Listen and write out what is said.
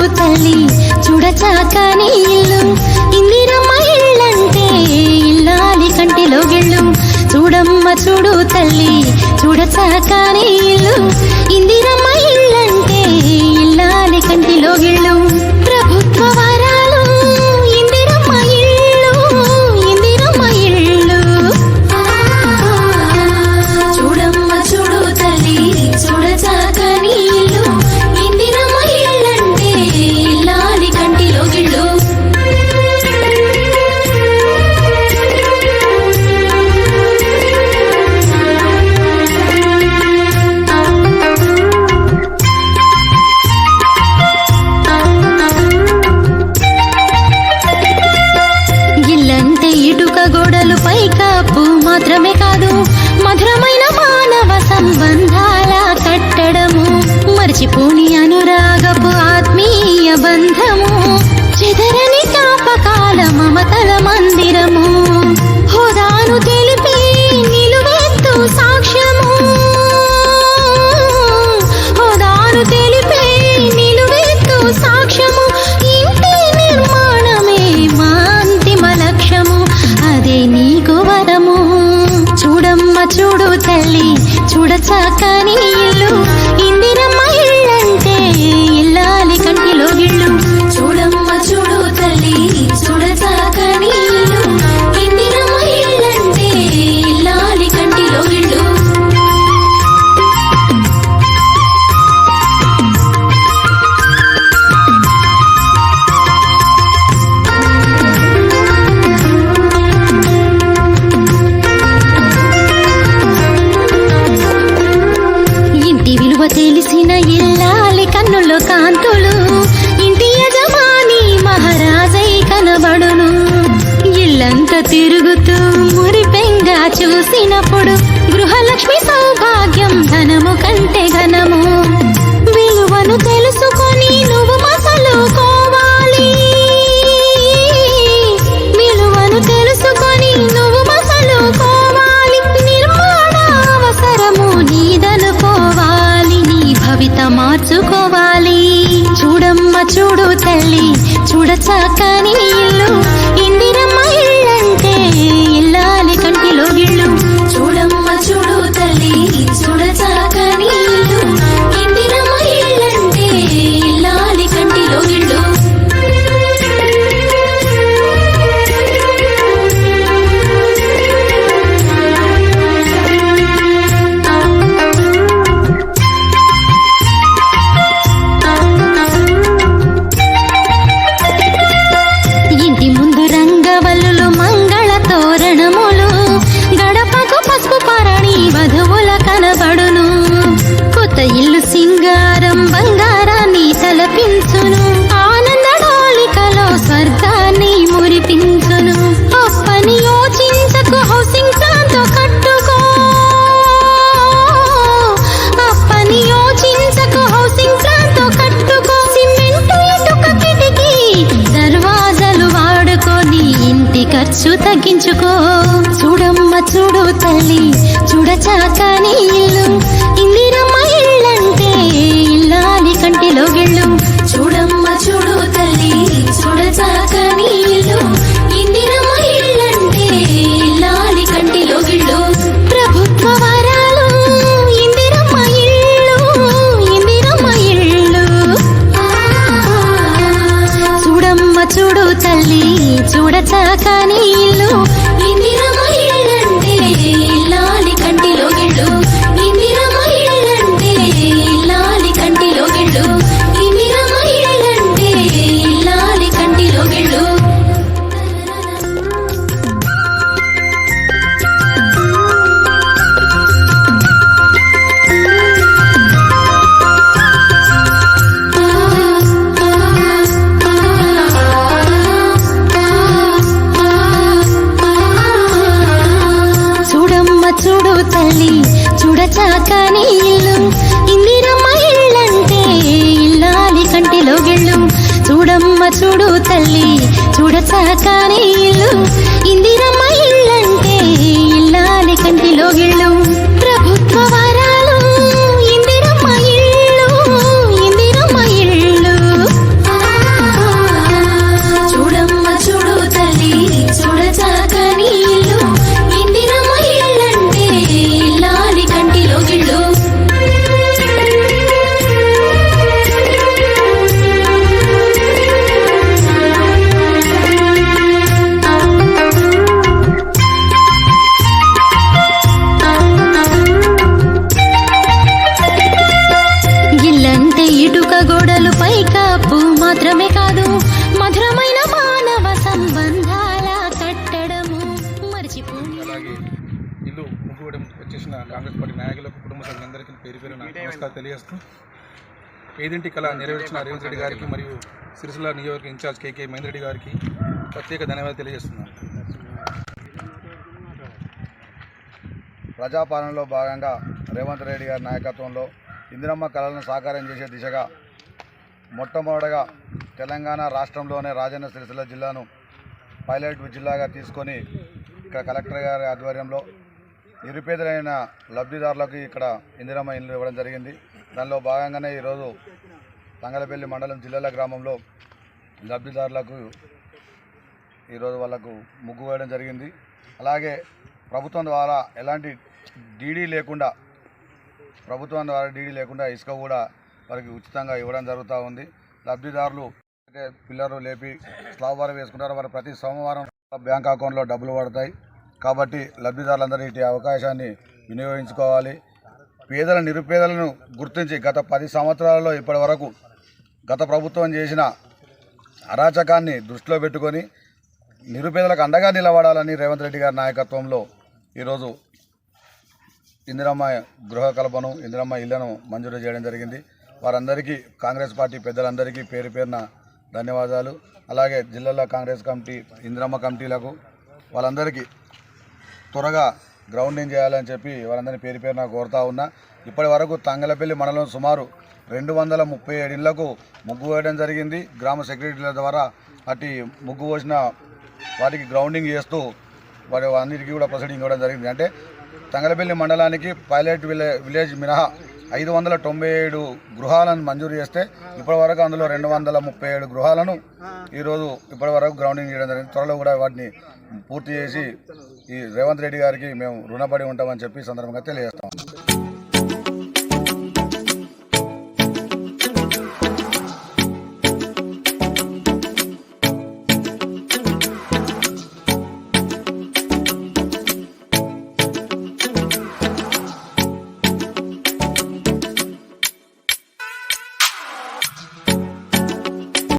తల్లి చూడచాకని ఇల్లు. ఇందిరమ్మ ఇళ్ళంటే ఇల్లాలి కంటిలో గిళ్ళు. చూడమ్మ చూడు తల్లి చూడచాకని ఇల్లు. ఇందిరమ్మ ఇళ్ళంటే ఇల్లాలి కంటిలో గిళ్ళు. మాత్రమే కాదు మధురమైన మానవ సంబంధాల కట్టడము మర్చిపోని అనురాగపు ఆత్మీయ బంధము చెదరని జ్ఞాపకాల మమతల మందిరము చూడు తల్లి చూడచాకని కానీ ఇల్లంతా తిరుగుతూ మురిపెంగా చూసినప్పుడు గృహలక్ష్మి సౌభాగ్యం ధనము కంటే ఘనము. విలువను తెలుసుకొని నువ్వు మసలుకోవాలి విలువను తెలుసుకొని నువ్వు మసలుకోవాలి నిర్మాణ అవసరము నీదనుకోవాలి. నీ భవిత మార్చుకోవాలి. చూడమ్మ చూడు తల్లి చూడచక్కని చూడచాకని ఇల్లు ఇందిరమ్మ ఇల్లంటే ఇల్లాలి కంటిలో గిళ్ళు. చూడమ్మ చూడు తల్లి చూడచాకని ఇల్లు ఇందిరమ్మ ఇల్లంటే ఇల్లాలి కంటిలో గిళ్ళు. ప్రభుత్వ వరాలు ఇందిరమ్మ ఇల్లు ఇందిరమ్మ ఇల్లు చూడమ్మ చూడు తల్లి చూడచాకని ఇల్లు. చూడచాకని ఇల్లు. ఇందిరమ్మ ఇల్లంటే ఇల్లాలి కంటిలో గిళ్ళు ముగ్గువడం వచ్చేసిన కాంగ్రెస్ పార్టీ నాయకులకు కుటుంబ సభ్యులందరికీ పేరు పేరు నమస్కారం తెలియజేస్తూ ఏదింటి కళ నెరవేర్చిన రేవంత్ రెడ్డి గారికి మరియు సిరిసిల్ల నియోజకవర్గ ఇన్ఛార్జ్ కేకే మహేందర్ రెడ్డి గారికి ప్రత్యేక ధన్యవాదాలు తెలియజేస్తున్నాను. ప్రజాపాలనలో భాగంగా రేవంత్ రెడ్డి గారి నాయకత్వంలో ఇందిరమ్మ కళలను సాకారం చేసే దిశగా మొట్టమొదటగా తెలంగాణ రాష్ట్రంలోనే రాజన్న సిరిసిల్ల జిల్లాను పైలట్ జిల్లాగా తీసుకొని ఇక్కడ కలెక్టర్ గారి ఆధ్వర్యంలో నిరుపేదలైన లబ్ధిదారులకు ఇక్కడ ఇందిరమ్మ ఇల్లు ఇవ్వడం జరిగింది. దానిలో భాగంగానే ఈరోజు తంగలపల్లి మండలం జిల్లాల గ్రామంలో లబ్ధిదారులకు ఈరోజు వాళ్ళకు ముగ్గు వేయడం జరిగింది. అలాగే ప్రభుత్వం ద్వారా ఎలాంటి డీడీ లేకుండా ప్రభుత్వం ద్వారా డీడీ లేకుండా ఇసుక కూడా వారికి ఉచితంగా ఇవ్వడం జరుగుతూ ఉంది. లబ్ధిదారులు అయితే పిల్లలు లేపి స్లాబ్ వారు వేసుకుంటారు. వారు ప్రతి సోమవారం బ్యాంక్ అకౌంట్లో డబ్బులు పడతాయి. కాబట్టి లబ్ధిదారులందరూ ఇటు అవకాశాన్ని వినియోగించుకోవాలి. పేదల నిరుపేదలను గుర్తించి గత పది సంవత్సరాలలో ఇప్పటి వరకు గత ప్రభుత్వం చేసిన అరాచకాన్ని దృష్టిలో పెట్టుకొని నిరుపేదలకు అండగా నిలబడాలని రేవంత్ రెడ్డి గారి నాయకత్వంలో ఈరోజు ఇందిరమ్మ గృహ కల్పను ఇందిరమ్మ ఇళ్ళను మంజూరు చేయడం జరిగింది. వారందరికీ కాంగ్రెస్ పార్టీ పెద్దలందరికీ పేరు పేరున ధన్యవాదాలు. అలాగే జిల్లాల కాంగ్రెస్ కమిటీ ఇందిరమ్మ కమిటీలకు వాళ్ళందరికీ త్వరగా గ్రౌండింగ్ చేయాలని చెప్పి వారందరినీ పేరు పేరున కోరుతా ఉన్నా. ఇప్పటి వరకు తంగలపల్లి మండలం సుమారు రెండు వందల ముప్పై ఏడు ఇళ్ళకు ముగ్గు వేయడం జరిగింది. గ్రామ సెక్రటరీల ద్వారా అటు ముగ్గు పోసిన వాటికి గ్రౌండింగ్ చేస్తూ వారి అన్నిటికీ కూడా ప్రొసీడింగ్ ఇవ్వడం జరిగింది. అంటే తంగలపల్లి మండలానికి పైలట్ విలే విలేజ్ మినహా ఐదు వందల తొంభై ఏడు గృహాలను మంజూరు చేస్తే ఇప్పటి వరకు అందులో రెండు వందల ముప్పై ఏడు గృహాలను ఈరోజు ఇప్పటి వరకు గ్రౌండింగ్ చేయడం జరిగింది. త్వరలో కూడా వాటిని పూర్తి చేసి ఈ రేవంత్ రెడ్డి గారికి మేము రుణపడి ఉంటామని చెప్పి సందర్భంగా తెలియజేస్తాం.